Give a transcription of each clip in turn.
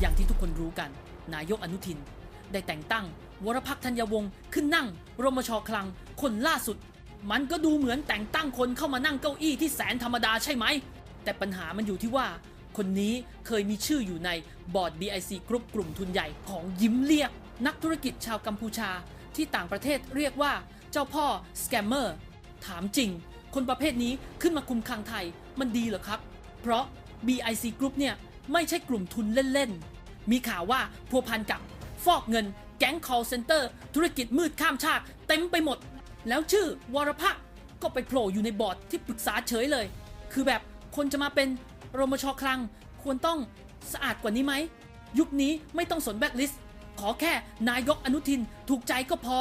อย่างที่ทุกคนรู้กัน นายกอนุทิน ได้แต่งตั้ง วรพักธัญวงศ์ขึ้นนั่ง รมชคลัง คนล่าสุด มันก็ดูเหมือนแต่งตั้งคนเข้ามานั่งเก้าอี้ที่แสนธรรมดาใช่ไหม แต่ปัญหามันอยู่ที่ว่า คนนี้เคยมีชื่ออยู่ในบอร์ด BIC กรุ๊ปกลุ่มทุนใหญ่ของยิ้มเรียก นักธุรกิจชาวกัมพูชา ที่ต่างประเทศเรียกว่า เจ้าพ่อสแกมเมอร์ถามจริง คนประเภทนี้ขึ้นมาคุมคลังไทยมันดีเหรอครับ เพราะ BIC Group เนี่ย ไม่ใช่กลุ่มทุนเล่นๆ มีข่าวว่าพัวพันกับ ฟอกเงิน แก๊ง call center ธุรกิจมืดข้ามชาติ เต็มไปหมด แล้วชื่อวรพักก็ไปโผล่อยู่ในบอร์ดที่ปรึกษาเฉยเลย คือแบบคนจะมาเป็นรมชคลังควรต้องสะอาดกว่านี้ไหม ยุคนี้ไม่ต้องสนแบ็คลิสต์ขอแค่นายกอนุทินถูกใจก็พอ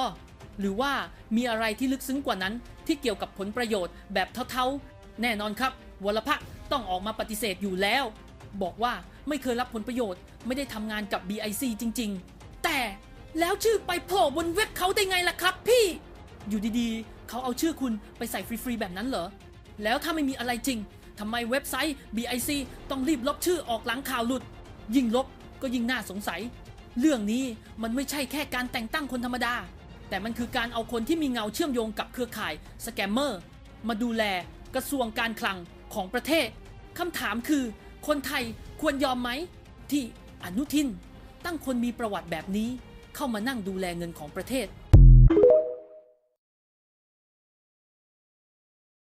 หรือว่ามีอะไรที่ลึกซึ้งกว่านั้นที่เกี่ยวกับผลประโยชน์แบบเท่าๆ แน่นอนครับ วรพักต้องออกมาปฏิเสธอยู่แล้ว บอกว่าไม่เคยรับผลประโยชน์ ไม่ได้ทำงานกับ BIC จริง ๆ แต่แล้วชื่อไปโผล่บนเว็บเขาได้ไงล่ะครับพี่ อยู่ดีๆ เขาเอาชื่อคุณไปใส่ฟรีๆ แบบนั้นเหรอ แล้วถ้าไม่มีอะไรจริงทำไมเว็บไซต์ BIC ต้องรีบลบชื่อออกหลังข่าวหลุด ยิ่งลบก็ยิ่งน่าสงสัย เรื่องนี้มันไม่ใช่แค่การแต่งตั้งคนธรรมดา แต่มันคือการเอาคนที่มีเงาเชื่อมโยงกับเครือข่ายสแกมเมอร์มาดูแลกระทรวงการคลังของประเทศคำถามคือ คนไทยควรยอมไหม ที่อนุทิน ตั้งคนมีประวัติแบบนี้เข้ามานั่งดูแลเงินของประเทศ